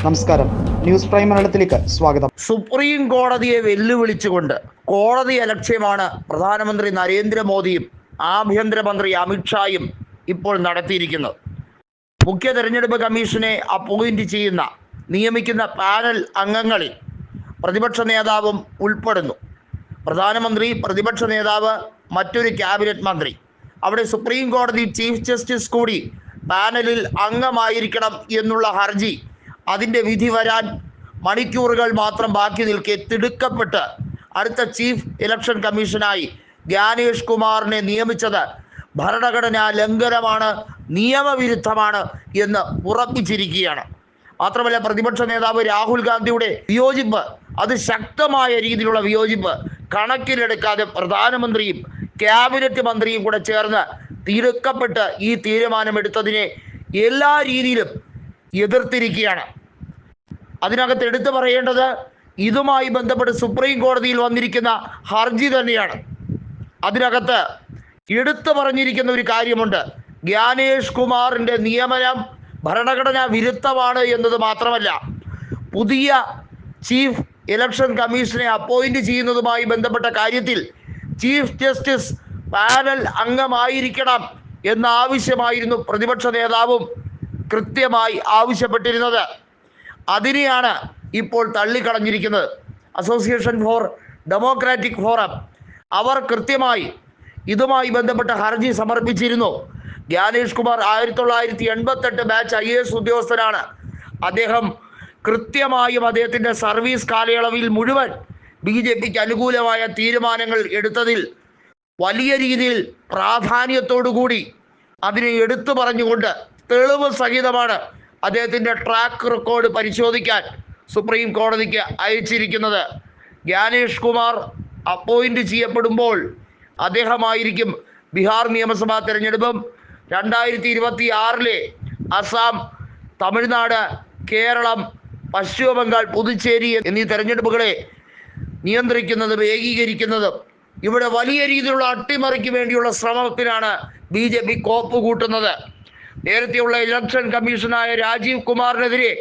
നമസ്കാരം. News prime മലയാളത്തിലേക്ക് സ്വാഗതം. സുപ്രീം കോടതിയെ വെല്ലുവിളിച്ചുകൊണ്ട് കോടതി അലക്ഷ്യമാണ് പ്രധാനമന്ത്രി നരേന്ദ്രമോദിയും ആഭ്യന്തരമന്ത്രി അമിത്ഷായും ഇപ്പോൾ നടത്തിയിരിക്കുന്നത്. മുഖ്യ തെരഞ്ഞെടുപ്പ് കമ്മീഷനെ അപ്പോയിന്റ് ചെയ്യുന്ന നിയമിക്കുന്ന പാനൽ അംഗങ്ങളിൽ പ്രതിപക്ഷ നേതാവും ഉൾപ്പെടുന്നു. പ്രധാനമന്ത്രി പ്രതിപക്ഷ നേതാവ് മറ്റൊരു ക്യാബിനറ്റ് മന്ത്രി. അവിടെ സുപ്രീം കോടതി ചീഫ് ജസ്റ്റിസ് കൂടി പാനലിൽ അംഗമായിരിക്കണം എന്നുള്ള ഹർജി അതിന്റെ വിധി വരാൻ മണിക്കൂറുകൾ മാത്രം ബാക്കി നിൽക്കെ തിടുക്കപ്പെട്ട് അടുത്ത ചീഫ് ഇലക്ഷൻ കമ്മീഷനായി ജ്ഞാനേഷ് കുമാറിനെ നിയമിച്ചത് ഭരണഘടനാ ലംഘനമാണ് നിയമവിരുദ്ധമാണ് എന്ന് ഉറപ്പിച്ചിരിക്കുകയാണ്. മാത്രമല്ല പ്രതിപക്ഷ നേതാവ് രാഹുൽ ഗാന്ധിയുടെ വിയോജിപ്പ് അത് ശക്തമായ രീതിയിലുള്ള വിയോജിപ്പ് കണക്കിലെടുക്കാതെ പ്രധാനമന്ത്രിയും ക്യാബിനറ്റ് മന്ത്രിയും കൂടെ ചേർന്ന് തിരുക്കപ്പെട്ട് ഈ തീരുമാനമെടുത്തതിനെ എല്ലാ രീതിയിലും എതിർത്തിരിക്കുകയാണ്. അതിനകത്ത് എടുത്തു പറയേണ്ടത് ഇതുമായി ബന്ധപ്പെട്ട് സുപ്രീം കോടതിയിൽ വന്നിരിക്കുന്ന ഹർജി തന്നെയാണ്. അതിനകത്ത് എടുത്തു പറഞ്ഞിരിക്കുന്ന ഒരു കാര്യമുണ്ട്. ജ്ഞാനേഷ് കുമാറിന്റെ നിയമനം ഭരണഘടനാ വിരുദ്ധമാണ് എന്നത് മാത്രമല്ല പുതിയ ചീഫ് ഇലക്ഷൻ കമ്മീഷനെ അപ്പോയിന്റ് ചെയ്യുന്നതുമായി ബന്ധപ്പെട്ട കാര്യത്തിൽ ചീഫ് ജസ്റ്റിസ് പാനൽ അംഗമായിരിക്കണം എന്ന ആവശ്യമായിരുന്നു പ്രതിപക്ഷ നേതാവും കൃത്യമായി ആവശ്യപ്പെട്ടിരുന്നത്. അതിനെയാണ് ഇപ്പോൾ തള്ളിക്കളഞ്ഞിരിക്കുന്നത്. അസോസിയേഷൻ ഫോർ ഡെമോക്രാറ്റിക് ഫോറം അവർ കൃത്യമായി ഇതുമായി ബന്ധപ്പെട്ട ഹർജി സമർപ്പിച്ചിരുന്നു. ജ്ഞാനേഷ് കുമാർ ആയിരത്തി തൊള്ളായിരത്തി എൺപത്തെട്ട് ബാച്ച് ഐ എസ് ഉദ്യോഗസ്ഥനാണ്. അദ്ദേഹം കൃത്യമായും അദ്ദേഹത്തിന്റെ സർവീസ് കാലയളവിൽ മുഴുവൻ ബി ജെ പിക്ക് അനുകൂലമായ തീരുമാനങ്ങൾ എടുത്തതിൽ വലിയ രീതിയിൽ പ്രാധാന്യത്തോടുകൂടി അതിനെ എടുത്തു പറഞ്ഞുകൊണ്ട് തെളിവ് സഹിതമാണ് അദ്ദേഹത്തിന്റെ ട്രാക്ക് റെക്കോർഡ് പരിശോധിക്കാൻ സുപ്രീം കോടതിക്ക് അയച്ചിരിക്കുന്നത്. ജ്ഞാനേഷ് കുമാർ അപ്പോയിന്റ് ചെയ്യപ്പെടുമ്പോൾ അദ്ദേഹമായിരിക്കും ബീഹാർ നിയമസഭാ തിരഞ്ഞെടുപ്പും. രണ്ടായിരത്തി ഇരുപത്തി ആറിലെ അസാം തമിഴ്നാട് കേരളം പശ്ചിമ ബംഗാൾ പുതുച്ചേരി എന്നീ തെരഞ്ഞെടുപ്പുകളെ നിയന്ത്രിക്കുന്നതും ഏകീകരിക്കുന്നതും ഇവിടെ വലിയ രീതിയിലുള്ള അട്ടിമറിക്ക് വേണ്ടിയുള്ള ശ്രമത്തിനാണ് ബി ജെ പി കോപ്പ് കൂട്ടുന്നത്. നേരത്തെയുള്ള ഇലക്ഷൻ കമ്മീഷനായ രാജീവ് കുമാറിനെതിരെ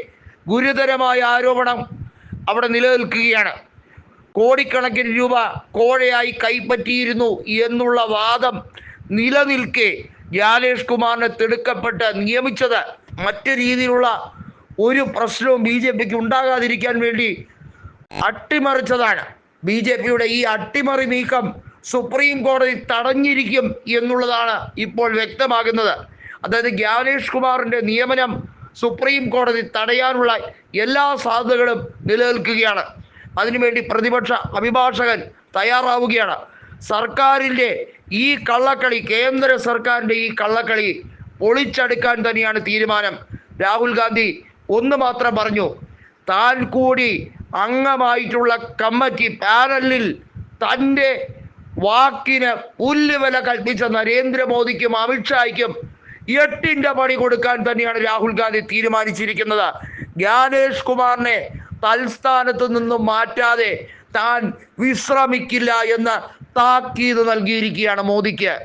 ഗുരുതരമായ ആരോപണം അവിടെ നിലനിൽക്കുകയാണ്. കോടിക്കണക്കിന് രൂപ കോഴയായി കൈപ്പറ്റിയിരുന്നു എന്നുള്ള വാദം നിലനിൽക്കെ ജ്ഞാനേഷ് കുമാറിനെ തിടുക്കപ്പെട്ട് നിയമിച്ചത് മറ്റു രീതിയിലുള്ള ഒരു പ്രശ്നവും ബി ജെ പിക്ക് ഉണ്ടാകാതിരിക്കാൻ വേണ്ടി അട്ടിമറിച്ചതാണ്. ബി ജെ പിയുടെ ഈ അട്ടിമറി നീക്കം സുപ്രീം കോടതി തടഞ്ഞിരിക്കും എന്നുള്ളതാണ് ഇപ്പോൾ വ്യക്തമാകുന്നത്. അതായത് ജ്ഞാനേഷ് കുമാറിന്റെ നിയമനം സുപ്രീം കോടതി തടയാനുള്ള എല്ലാ സാധ്യതകളും നിലനിൽക്കുകയാണ്. അതിനുവേണ്ടി പ്രതിപക്ഷ അഭിഭാഷകൻ തയ്യാറാവുകയാണ്. സർക്കാരിന്റെ ഈ കള്ളക്കളി കേന്ദ്ര സർക്കാരിന്റെ ഈ കള്ളക്കളി പൊളിച്ചടുക്കാൻ തന്നെയാണ് തീരുമാനം. രാഹുൽ ഗാന്ധി ഒന്ന് മാത്രം പറഞ്ഞു താൻ കൂടി അംഗമായിട്ടുള്ള കമ്മിറ്റി പാനലിൽ തന്റെ വാക്കിന് പുല്ലുവില കൽപ്പിച്ച നരേന്ദ്രമോദിക്കും അമിത്ഷായ്ക്കും എട്ടിന്റെ പണി കൊടുക്കാൻ തന്നെയാണ് രാഹുൽ ഗാന്ധി തീരുമാനിച്ചിരിക്കുന്നത്. ജ്ഞാനേഷ് കുമാറിനെ തൽസ്ഥാനത്ത് നിന്നും മാറ്റാതെ താൻ വിശ്രമിക്കില്ല എന്ന് താക്കീത് നൽകിയിരിക്കുകയാണ് മോദിക്ക്.